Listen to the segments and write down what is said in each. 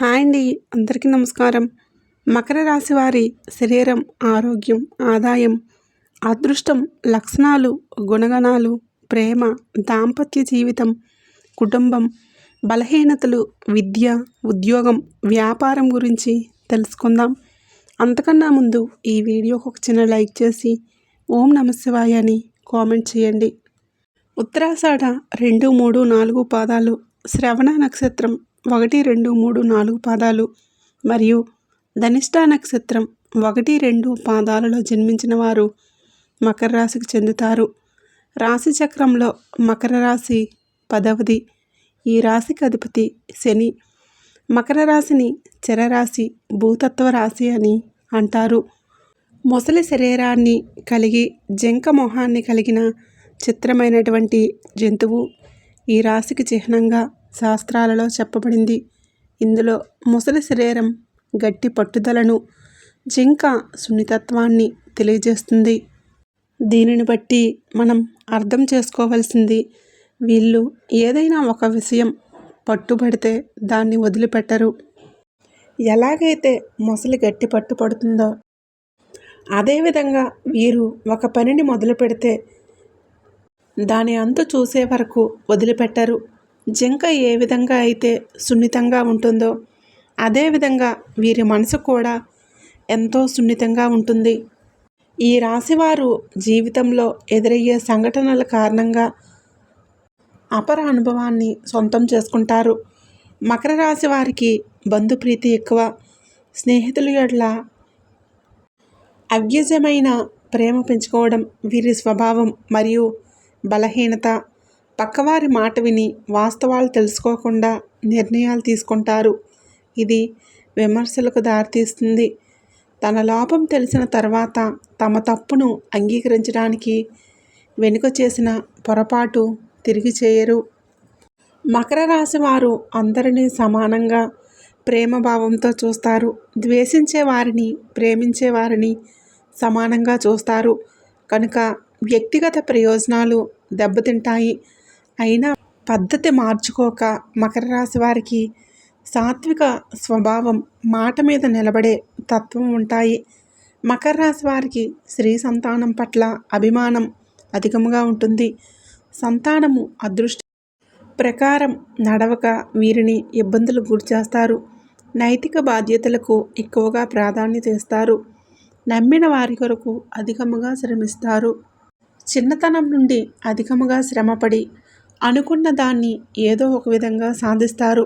Hi అండి. అందరికీ నమస్కారం. మకర రాశి వారి శరీరం ఆరోగ్యం ఆదాయం అదృష్టం లక్షణాలు గుణగణాలు ప్రేమ దాంపత్య జీవితం కుటుంబం బలహీనతలు విద్య ఉద్యోగం వ్యాపారం గురించి తెలుసుకుందాం. అంతకన్నా ముందు ఈ వీడియోకి ఒక చిన్న లైక్ చేసి ఓం నమశివాయ అని కామెంట్ చేయండి. ఉత్తరాషాఢ రెండు మూడు నాలుగు పాదాలు శ్రవణ నక్షత్రం ఒకటి రెండు మూడు నాలుగు పాదాలు మరియు ధనిష్టా నక్షత్రం ఒకటి రెండు పాదాలలో జన్మించిన వారు మకర రాశికి చెందుతారు. రాశి చక్రంలో మకర రాశి పదవది ఈ రాశికి అధిపతి శని. మకర రాశిని చరరాశి భూతత్వ రాశి అని అంటారు. మొసలి శరీరాన్ని కలిగి జంక మొహాన్ని కలిగిన చిత్రమైనటువంటి జంతువు ఈ రాశికి చిహ్నంగా శాస్త్రాలలో చెప్పబడింది. ఇందులో ముసలి శరీరం గట్టి పట్టుదలను జింక సున్నితత్వాన్ని తెలియజేస్తుంది. దీనిని బట్టి మనం అర్థం చేసుకోవాల్సింది వీళ్ళు ఏదైనా ఒక విషయం పట్టుబడితే దాన్ని వదిలిపెట్టరు. ఎలాగైతే మొసలి గట్టి పట్టు పడుతుందో అదేవిధంగా వీరు ఒక పనిని మొదలు పెడితే దాని అంతు చూసే వరకు వదిలిపెట్టరు. జింక ఏ విధంగా అయితే సున్నితంగా ఉంటుందో అదేవిధంగా వీరి మనసు కూడా ఎంతో సున్నితంగా ఉంటుంది. ఈ రాశివారు జీవితంలో ఎదురయ్యే సంఘటనల కారణంగా అపర అనుభవాన్ని సొంతం చేసుకుంటారు. మకర రాశి వారికి బంధుప్రీతి ఎక్కువ. స్నేహితుల ఎడ్ల అవ్యజమైన ప్రేమ పెంచుకోవడం వీరి స్వభావం మరియు బలహీనత. పక్కవారి మాట విని వాస్తవాలు తెలుసుకోకుండా నిర్ణయాలు తీసుకుంటారు. ఇది విమర్శలకు దారితీస్తుంది. తన లోపం తెలిసిన తర్వాత తమ తప్పును అంగీకరించడానికి వెనుక చేసిన పొరపాటు తిరిగి చేయరు. మకర రాశి వారు అందరినీ సమానంగా ప్రేమభావంతో చూస్తారు. ద్వేషించే వారిని ప్రేమించే వారిని సమానంగా చూస్తారు. కనుక వ్యక్తిగత ప్రయోజనాలు దెబ్బతింటాయి. అయినా పద్ధతి మార్చుకోక మకర రాశి వారికి సాత్విక స్వభావం మాట మీద నిలబడే తత్వం ఉంటాయి. మకర రాశి వారికి స్త్రీ సంతానం పట్ల అభిమానం అధికముగా ఉంటుంది. సంతానము అదృష్ట ప్రకారం నడవక వీరిని ఇబ్బందులు గురిచేస్తారు. నైతిక బాధ్యతలకు ఎక్కువగా ప్రాధాన్యత ఇస్తారు. నమ్మిన వారి కొరకు అధికముగా శ్రమిస్తారు. చిన్నతనం నుండి అధికముగా శ్రమపడి అనుకున్న దాన్ని ఏదో ఒక విధంగా సాధిస్తారు.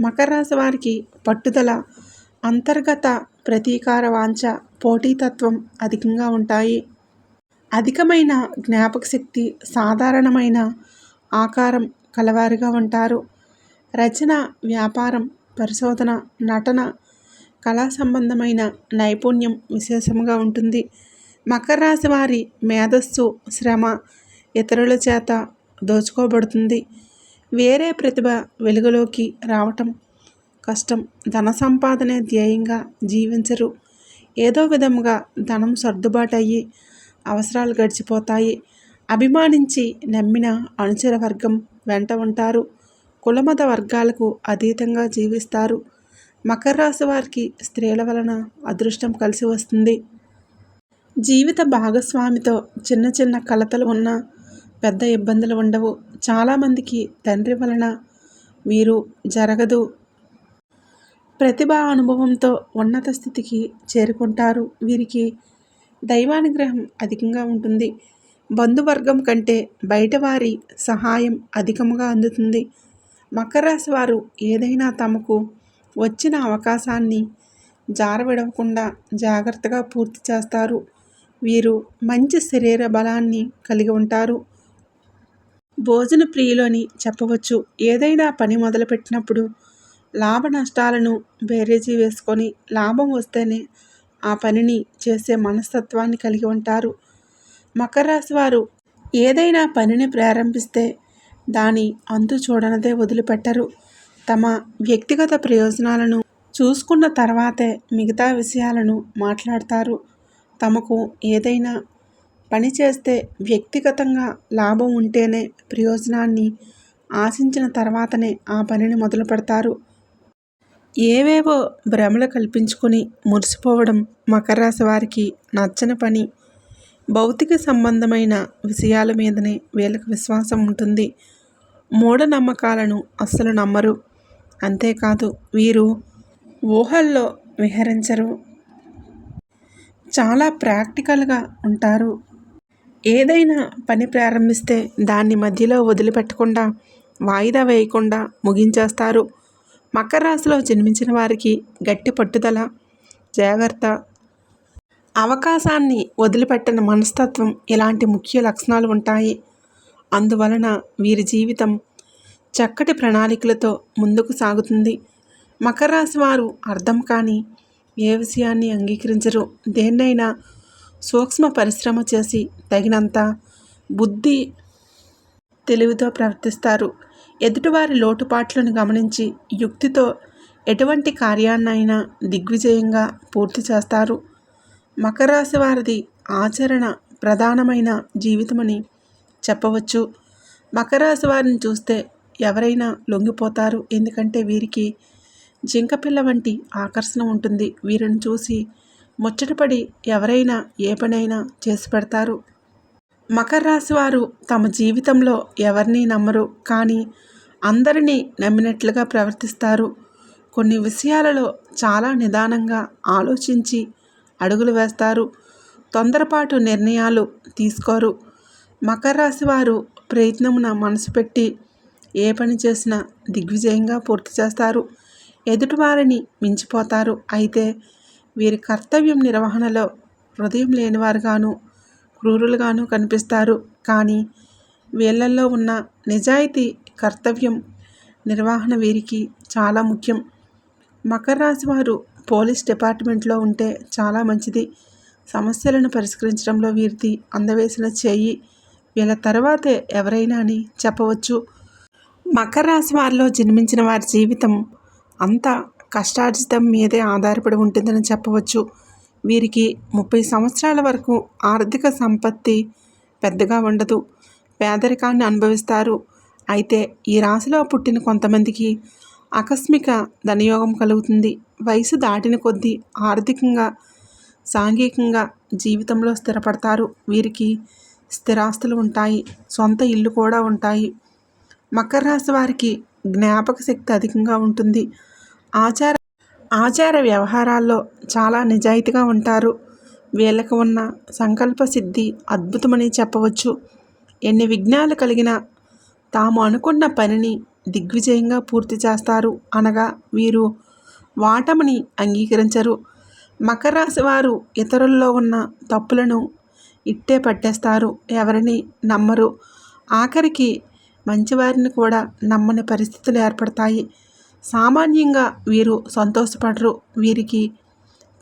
మకర రాశి వారికి పట్టుదల అంతర్గత ప్రతీకార వాంఛ పోటీతత్వం అధికంగా ఉంటాయి. అధికమైన జ్ఞాపక శక్తి సాధారణమైన ఆకారం కలవారిగా ఉంటారు. రచన వ్యాపారం పరిశోధన నటన కళా సంబంధమైన నైపుణ్యం విశేషంగా ఉంటుంది. మకర రాశి వారి మేధస్సు శ్రమ ఇతరుల చేత దోచుకోబడుతుంది. వేరే ప్రతిభ వెలుగులోకి రావటం కష్టం. ధన సంపాదనే ధ్యేయంగా జీవించరు. ఏదో విధముగా ధనం సర్దుబాటు అయ్యి అవసరాలు గడిచిపోతాయి. అభిమానించి నమ్మిన అనుచర వర్గం వెంట ఉంటారు. కులమత వర్గాలకు అతీతంగా జీవిస్తారు. మకర రాశి వారికి స్త్రీల వలన అదృష్టం కలిసి వస్తుంది. జీవిత భాగస్వామితో చిన్న చిన్న కలతలు ఉన్నా పెద్ద ఇబ్బందులు ఉండవు. చాలామందికి తండ్రి వలన వీరు జరగదు. ప్రతిభ అనుభవంతో ఉన్నత స్థితికి చేరుకుంటారు. వీరికి దైవానుగ్రహం అధికంగా ఉంటుంది. బంధువర్గం కంటే బయటవారి సహాయం అధికముగా అందుతుంది. మకర రాశి వారు ఏదైనా తమకు వచ్చిన అవకాశాన్ని జారవిడవకుండా జాగ్రత్తగా పూర్తి చేస్తారు. వీరు మంచి శరీర బలాన్ని కలిగి ఉంటారు. భోజన ప్రియులని చెప్పవచ్చు. ఏదైనా పని మొదలుపెట్టినప్పుడు లాభ నష్టాలను బేరేజీ వేసుకొని లాభం వస్తేనే ఆ పనిని చేసే మనస్తత్వాన్ని కలిగి ఉంటారు. మకర రాశి వారు ఏదైనా పనిని ప్రారంభిస్తే దాని అంతు చూడనదే వదిలిపెట్టరు. తమ వ్యక్తిగత ప్రయోజనాలను చూసుకున్న తర్వాతే మిగతా విషయాలను మాట్లాడతారు. తమకు ఏదైనా పని చేస్తే వ్యక్తిగతంగా లాభం ఉంటేనే ప్రయోజనాన్ని ఆశించిన తర్వాతనే ఆ పనిని మొదలు పెడతారు. ఏవేవో భ్రమలు కల్పించుకొని మురిసిపోవడం మకర రాశి వారికి నచ్చని పని భౌతిక సంబంధమైన విషయాల మీదనే వీళ్ళకి విశ్వాసం ఉంటుంది. మూఢనమ్మకాలను అస్సలు నమ్మరు. అంతేకాదు వీరు ఊహల్లో విహరించరు. చాలా ప్రాక్టికల్గా ఉంటారు. ఏదైనా పని ప్రారంభిస్తే దాన్ని మధ్యలో వదిలిపెట్టకుండా వాయిదా వేయకుండా ముగించేస్తారు. మకర రాశిలో జన్మించిన వారికి గట్టి పట్టుదల జాగ్రత్త అవకాశాన్ని వదిలిపెట్టిన మనస్తత్వం ఇలాంటి ముఖ్య లక్షణాలు ఉంటాయి. అందువలన వీరి జీవితం చక్కటి ప్రణాళికలతో ముందుకు సాగుతుంది. మకర రాశి వారు అర్థం కాని ఏ విషయాన్ని అంగీకరించరు. దేన్నైనా సూక్ష్మ పరిశ్రమ చేసి తగినంత బుద్ధి తెలివితో ప్రవర్తిస్తారు. ఎదుటివారి లోటుపాట్లను గమనించి యుక్తితో ఎటువంటి కార్యాన్నైనా దిగ్విజయంగా పూర్తి చేస్తారు. మకర రాశి వారిది ఆచరణ ప్రధానమైన జీవితమని చెప్పవచ్చు. మకర రాశి వారిని చూస్తే ఎవరైనా లొంగిపోతారు. ఎందుకంటే వీరికి జింకపిల్ల వంటి ఆకర్షణ ఉంటుంది. వీరిని చూసి ముచ్చటపడి ఎవరైనా ఏ పనైనా చేసి పెడతారు. మకర రాశి వారు తమ జీవితంలో ఎవరిని నమ్మరు కానీ అందరినీ నమ్మినట్లుగా ప్రవర్తిస్తారు. కొన్ని విషయాలలో చాలా నిదానంగా ఆలోచించి అడుగులు వేస్తారు. తొందరపాటు నిర్ణయాలు తీసుకోరు. మకర రాశి వారు ప్రయత్నమున మనసు పెట్టి ఏ పని చేసినా దిగ్విజయంగా పూర్తి చేస్తారు. ఎదుటివారిని మించిపోతారు. అయితే వీరి కర్తవ్యం నిర్వహణలో హృదయం లేనివారుగాను క్రూరులుగాను కనిపిస్తారు. కానీ వీళ్ళల్లో ఉన్న నిజాయితీ కర్తవ్యం నిర్వహణ వీరికి చాలా ముఖ్యం. మకర రాశి వారు పోలీస్ డిపార్ట్మెంట్లో ఉంటే చాలా మంచిది. సమస్యలను పరిష్కరించడంలో వీరిది అందవేసిన చేయి. వీళ్ళ తర్వాతే ఎవరైనా అని చెప్పవచ్చు. మకర రాశి వారిలో జన్మించిన వారి జీవితం అంతా కష్టార్జితం మీదే ఆధారపడి ఉంటుందని చెప్పవచ్చు. వీరికి ముప్పై సంవత్సరాల వరకు ఆర్థిక సంపత్తి పెద్దగా ఉండదు. పేదరికాన్ని అనుభవిస్తారు. అయితే ఈ రాశిలో పుట్టిన కొంతమందికి ఆకస్మిక ధనయోగం కలుగుతుంది. వయసు దాటిన కొద్దీ ఆర్థికంగా సాంఘికంగా జీవితంలో స్థిరపడతారు. వీరికి స్థిరాస్తులు ఉంటాయి. సొంత ఇల్లు కూడా ఉంటాయి. మకర రాశి వారికి జ్ఞాపక శక్తి అధికంగా ఉంటుంది. ఆచార ఆచార వ్యవహారాల్లో చాలా నిజాయితీగా ఉంటారు. వీళ్ళకు ఉన్న సంకల్ప సిద్ధి అద్భుతమని చెప్పవచ్చు. ఎన్ని విఘ్నాలు కలిగిన తాము అనుకున్న పనిని దిగ్విజయంగా పూర్తి చేస్తారు అనగా వీరు వాటమిని అంగీకరించరు. మకర రాశి వారు ఇతరుల్లో ఉన్న తప్పులను ఇట్టే పట్టేస్తారు. ఎవరిని నమ్మరు. ఆఖరికి మంచివారిని కూడా నమ్మని పరిస్థితులు ఏర్పడతాయి. సామాన్యంగా వీరు సంతోషపడరు. వీరికి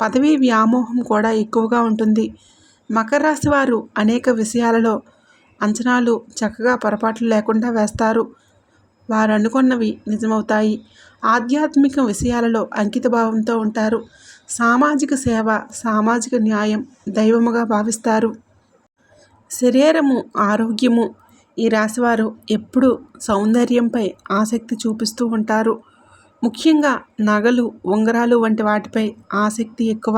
పదవీ వ్యామోహం కూడా ఎక్కువగా ఉంటుంది. మకర రాశి వారు అనేక విషయాలలో అంచనాలు చక్కగా పొరపాట్లు లేకుండా వేస్తారు. వారు అనుకున్నవి నిజమవుతాయి. ఆధ్యాత్మిక విషయాలలో అంకితభావంతో ఉంటారు. సామాజిక సేవ సామాజిక న్యాయం దైవముగా భావిస్తారు. శరీరము ఆరోగ్యము ఈ రాశివారు ఎప్పుడూ సౌందర్యంపై ఆసక్తి చూపిస్తూ ఉంటారు. ముఖ్యంగా నగలు ఉంగరాలు వంటి వాటిపై ఆసక్తి ఎక్కువ.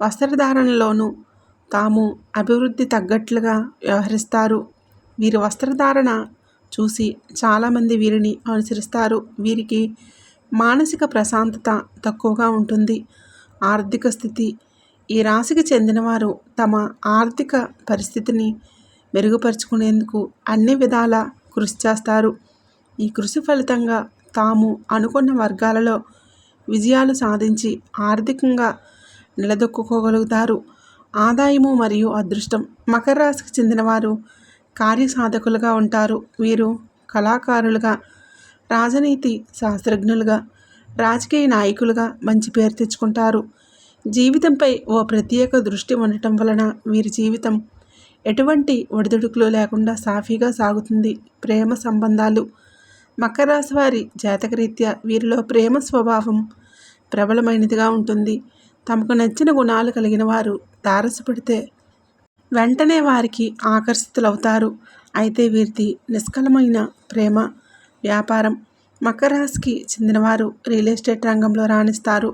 వస్త్రధారణలోనూ తాము అభివృద్ధి తగ్గట్లుగా వ్యవహరిస్తారు. వీరి వస్త్రధారణ చూసి చాలామంది వీరిని అనుసరిస్తారు. వీరికి మానసిక ప్రశాంతత తక్కువగా ఉంటుంది. ఆర్థిక స్థితి ఈ రాశికి చెందినవారు తమ ఆర్థిక పరిస్థితిని మెరుగుపరుచుకునేందుకు అన్ని విధాల కృషి చేస్తారు. ఈ కృషి ఫలితంగా తాము అనుకున్న వర్గాలలో విజయాలు సాధించి ఆర్థికంగా నిలదొక్కుకోగలుగుతారు. ఆదాయము మరియు అదృష్టం. మకర రాశికి చెందినవారు కార్యసాధకులుగా ఉంటారు. వీరు కళాకారులుగా రాజనీతి శాస్త్రజ్ఞులుగా రాజకీయ నాయకులుగా మంచి పేరు తెచ్చుకుంటారు. జీవితంపై ఓ ప్రత్యేక దృష్టి ఉండటం వలన వీరి జీవితం ఎటువంటి ఒడిదుడుకులు లేకుండా సాఫీగా సాగుతుంది. ప్రేమ సంబంధాలు మకర రాశి వారి జాతకరీత్యా వీరిలో ప్రేమ స్వభావం ప్రబలమైనదిగా ఉంటుంది. తమకు నచ్చిన గుణాలు కలిగిన వారు తారసపడితే వెంటనే వారికి ఆకర్షితులవుతారు. అయితే వీరిది నిష్కలమైన ప్రేమ వ్యాపారం. మకర రాశికి చెందినవారు రియల్ ఎస్టేట్ రంగంలో రాణిస్తారు.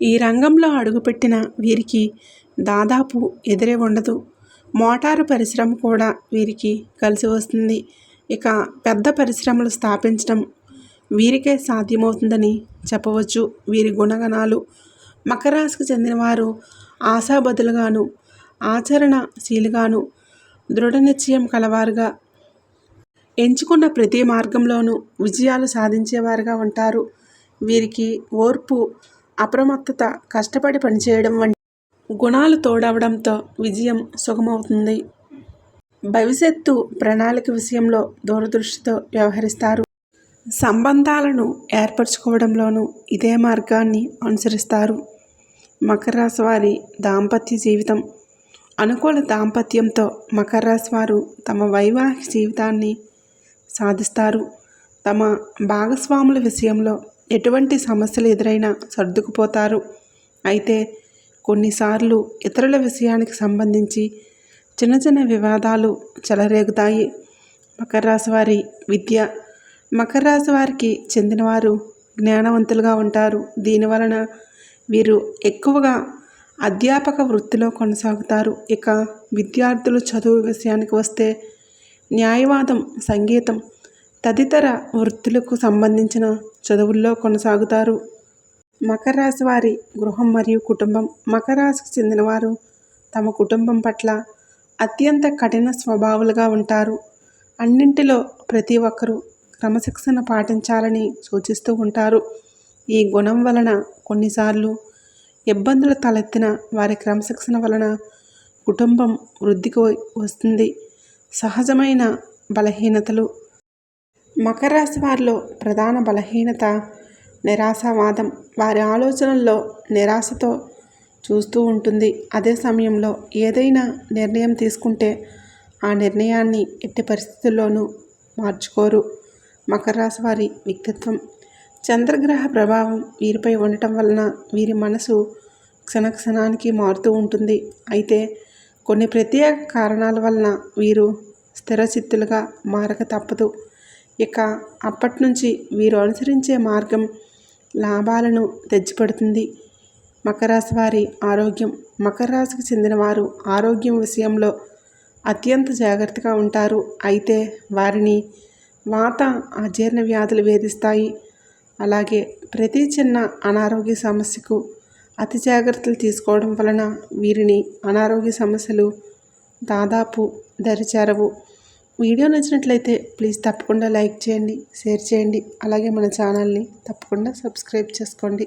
ఈ రంగంలో అడుగుపెట్టిన వీరికి దాదాపు ఎదురే ఉండదు. మోటారు పరిశ్రమ కూడా వీరికి కలిసి వస్తుంది. ఇక పెద్ద పరిశ్రమలు స్థాపించడం వీరికే సాధ్యమవుతుందని చెప్పవచ్చు. వీరి గుణగణాలు. మకరాశికి చెందినవారు ఆశాబదులుగాను ఆచరణశీలుగాను దృఢ నిశ్చయం కలవారుగా. ఎంచుకున్న ప్రతి మార్గంలోనూ విజయాలు సాధించేవారుగా ఉంటారు. వీరికి ఓర్పు అప్రమత్తత కష్టపడి పనిచేయడం వంటి గుణాలు తోడవడంతో విజయం సుగమవుతుంది. భవిష్యత్తు ప్రణాళిక విషయంలో దూరదృష్టితో వ్యవహరిస్తారు. సంబంధాలను ఏర్పరచుకోవడంలోనూ ఇదే మార్గాన్ని అనుసరిస్తారు. మకర రాశి వారి దాంపత్య జీవితం. అనుకూల దాంపత్యంతో మకర రాశి వారు తమ వైవాహిక జీవితాన్ని సాధిస్తారు. తమ భాగస్వాముల విషయంలో ఎటువంటి సమస్యలు ఎదురైనా సర్దుకుపోతారు. అయితే కొన్నిసార్లు ఇతరుల విషయానికి సంబంధించి చిన్న చిన్న వివాదాలు చెలరేగుతాయి. మకర రాశి వారి విద్య. మకర రాశి వారికి చెందినవారు జ్ఞానవంతులుగా ఉంటారు. దీనివలన వీరు ఎక్కువగా అధ్యాపక వృత్తిలో కొనసాగుతారు. ఇక విద్యార్థులు చదువు విషయానికి వస్తే న్యాయవాదం సంగీతం తదితర వృత్తులకు సంబంధించిన చదువుల్లో కొనసాగుతారు. మకర రాశి వారి గృహం మరియు కుటుంబం. మకర రాశికి చెందినవారు తమ కుటుంబం పట్ల అత్యంత కఠిన స్వభావులుగా ఉంటారు. అన్నింటిలో ప్రతి ఒక్కరూ క్రమశిక్షణ పాటించాలని సూచిస్తూ ఉంటారు. ఈ గుణం వలన కొన్నిసార్లు ఇబ్బందులు తలెత్తిన వారి క్రమశిక్షణ వలన కుటుంబం వృద్ధికి వస్తుంది. సహజమైన బలహీనతలు. మకర రాశి వారిలో ప్రధాన బలహీనత నిరాశావాదం. వారి ఆలోచనల్లో నిరాశతో చూస్తూ ఉంటుంది. అదే సమయంలో ఏదైనా నిర్ణయం తీసుకుంటే ఆ నిర్ణయాన్ని ఎట్టి పరిస్థితుల్లోనూ మార్చుకోరు. మకర రాశి వారి వ్యక్తిత్వం. చంద్రగ్రహ ప్రభావం వీరిపై ఉండటం వలన వీరి మనసు క్షణక్షణానికి మారుతూ ఉంటుంది. అయితే కొన్ని ప్రత్యేక కారణాల వలన వీరు స్థిరచిత్తులుగా మారక తప్పదు. ఇక అప్పటి నుంచి వీరు అనుసరించే మార్గం లాభాలను తెచ్చిపెడుతుంది. మకరాశి వారి ఆరోగ్యం. మకర రాశికి చెందిన వారు ఆరోగ్యం విషయంలో అత్యంత జాగ్రత్తగా ఉంటారు. అయితే వారిని వాత అజీర్ణ వ్యాధులు వేధిస్తాయి. అలాగే ప్రతి చిన్న అనారోగ్య సమస్యకు అతి జాగ్రత్తలు తీసుకోవడం వలన వీరిని అనారోగ్య సమస్యలు దాదాపు దరిచేరవు. వీడియో నచ్చినట్లయితే ప్లీజ్ తప్పకుండా లైక్ చేయండి షేర్ చేయండి. అలాగే మన ఛానల్ని తప్పకుండా సబ్స్క్రైబ్ చేసుకోండి.